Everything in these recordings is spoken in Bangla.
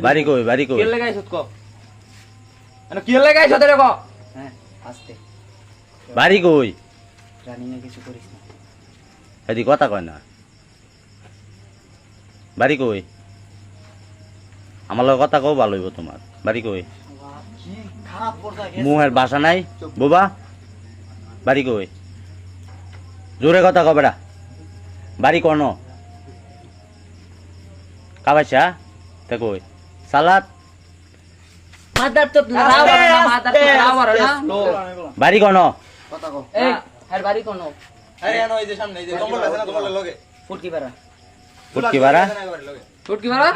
বাড়ি কই বাড়ি কই? কি লাগাইছ ক? মানে কি লাগাইছ তোরে ক? হ্যাঁ আস্তে। বাড়ি কই? রানিং এ কিছু করিস না। এদি কথা কয় না। বাড়ি কই? আমার লগে কথা কও ভালো হইব তোমার। বাড়ি কই? মুহের বাসা নাই? বুবা? বাড়ি কই? জোরে কথা কও বেড়া। বাড়ি কোন কাবাইছা? তে কই? সালাদ। মাদার তো লাওয়ার না মাদার তো লাওয়ার না? বাড়ি কোন? কথা কও। এই আর বাড়ি কোন? আরে আনো এই যে সামনে এই যে কম্বল আছে না কম্বল লগে? ফুটকি পারা ফুটকি বাড়া ছোট কি মারা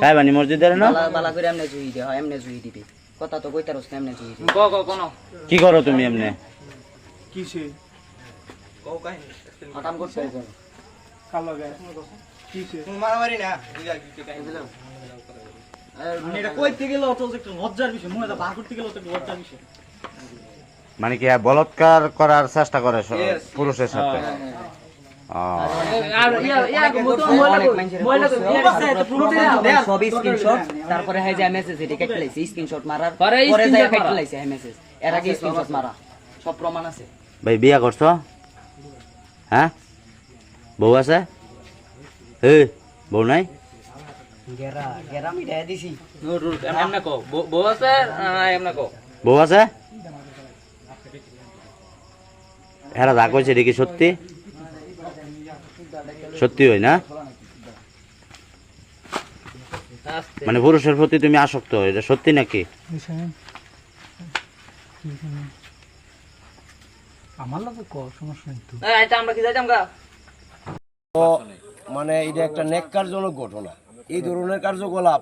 সাহেবানি মসজিদের না বালা বালা করে এমনে জুই দে হয় এমনে জুই দিবি। কথা তো কইতারস না এমনে জুই দিবি। ক ক কোন? কি করো তুমি এমনি? হঠাম করতে হবে মানে কি হ্যাঁ, বলৎকার করার চেষ্টা করে পুরুষের সাথে? ইয়া ইয়া তারপরে হয় যে মেসেজ এটা কেটে লাইছে স্ক্রিনশট মারার পরে পরে যায় কেটে লাইছে হ্যাঁ মেসেজ এর আগে স্ক্রিনশট মারা। সব প্রমাণ আছে। ভাই বিয়া করছ? হ্যাঁ? বউ আছে? এ বউ নাই? গেরা গেরা আমি দেয়া দিছি। নুর নুর এমনে কো বউ আছে এমনে কো বউ আছে? হ্যাঁ যা কইছে এটা কি সত্যি। সত্যি হয় না? মানে পুরুষের প্রতি তুমি আসক্ত এটা সত্যি নাকি? আমার লাগে ক সমস্যা নেই তো। এই আমরা কি যাইতাম গা? মানে এটা একটা নেককারজনক ঘটনা। এই ধরনের কার্যকলাপ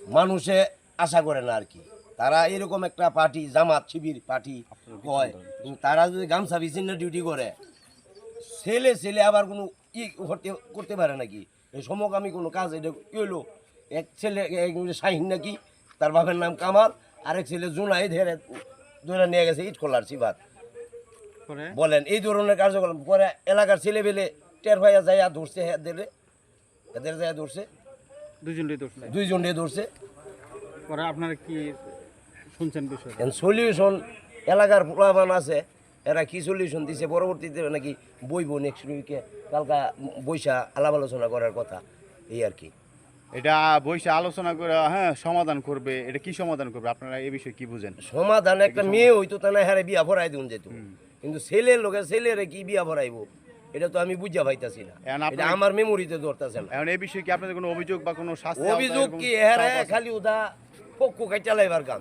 মানুষে আশা করে না আর কি। তারা এরকম একটা পার্টি জামাত শিবির পার্টি হয়। তারা যদি গামছা বিচ্ছিন্ন ডিউটি করে ছেলে ছেলে আবার কোনো ই করতে করতে পারে নাকি? এই সমকামী কোনো কাজ এটা কি এক ছেলে শাহিন নাকি? তার বাপের নাম কামাল আরেক ছেলে জুনাই ধরে ধরে নিয়ে গেছে ইট খোলার সিবাত বলেন এই ধরনের কার্যক্রম পরে এলাকার ছেলে পেলে টের ভাইয়া যাইয়া ধরছে এদের এদের যাইয়া ধরছে। দুজনটাই দোষ দুইজন দিয়ে ধরছে। পরে আপনারা কি শুনছেন বিষয় সলিউশন এলাকার প্রলাপান আছে এরা কি সলিউশন দিছে? পরবর্তীতে নাকি বইব নেক্সট উইকে কালকা বৈশা আলাপ আলোচনা করার কথা এই আর কি। এটা বসে আলোচনা করে হ্যাঁ সমাধান করবে। এটা কি সমাধান করবে? আপনারা এই বিষয়ে কি বুঝেন? সমাধান একটা মেয়ে হইতো তা না হ্যাঁ বিয়া ভরাই দিন যেত। কিন্তু ছেলের লোকে ছেলেরে কি বিয়া ভরাইব? এটা তো আমি বুঝা পাইতাছি না। এটা আমার মেমোরিতে ধরতেছে না। এখন এই বিষয়ে কি আপনাদের কোনো অভিযোগ বা কোনো শাস্তি অভিযোগ কি হ্যাঁ খালি উদা পক্কু কাই চালাইবার কাম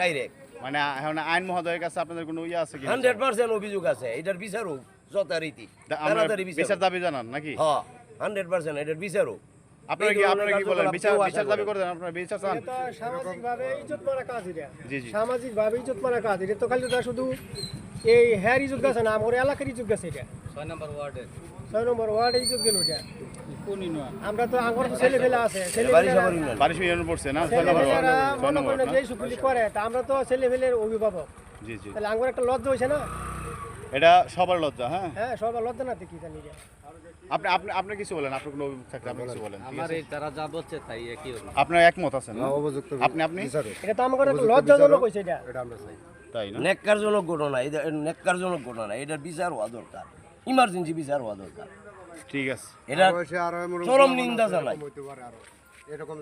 ডাইরেক্ট মানে এখন আইন মহোদয়ের কাছে আপনাদের কোনো ইয়ে আছে কি হান্ড্রেড পার্সেন্ট অভিযোগ আছে এটার বিচার হোক যথারীতি তাড়াতাড়ি বিচার দাবি জানান নাকি? হ্যাঁ হান্ড্রেড পার্সেন্ট এটার বিচার হোক আপনারা কি আপনারা কি বলেন? বিচার বিচার দাবি করে করে আপনারা বিচার চান। সামাজিক ভাবে ইজ্জত মারা কাজ এটা। জি জি। সামাজিক ভাবে ইজ্জত মারা কাজ এটা। তো খালি তো শুধু এই হ্যার ইজ্জত গেছে না আমার এলাকার ইজ্জত গেছে এটা। ছয় নম্বর ওয়ার্ডে। ইজ্জত গেল এটা। আমরা তো আমার ছেলে ফেলে আছে। পড়ছে না ফেলেরা ওয়ার্ড, ছয় নম্বর করেন ওয়ার্ড যে সুকুলি করে। তা আমরা তো ছেলে ফেলের অভিভাবক। জি জি। তাহলে আমার একটা লজ্জা হয়েছে না? এটা সবার লজ্জা হ্যাঁ? হ্যাঁ সবার লজ্জা না কি জানি এটা। আপনি আপনি আপনি কিছু বলেন আপনার কোনো অভিযোগ থাকলে আপনি কিছু বলেন ঠিক আছে? তারা যা বলছে তাই একই হবে আপনার একমত আছেন না? আপনি আপনি? এটা তো আমার একটা লজ্জাজনক হইছে এটা। তাই না? নেককারজনক ঘটনা এটা নেককারজনক ঘটনা এটার বিচার হওয়া দরকার। ইমার্জেন্সি বিচার হওয়া দরকার। ঠিক আছে। এটা চরম নিন্দা জানাই। এরকম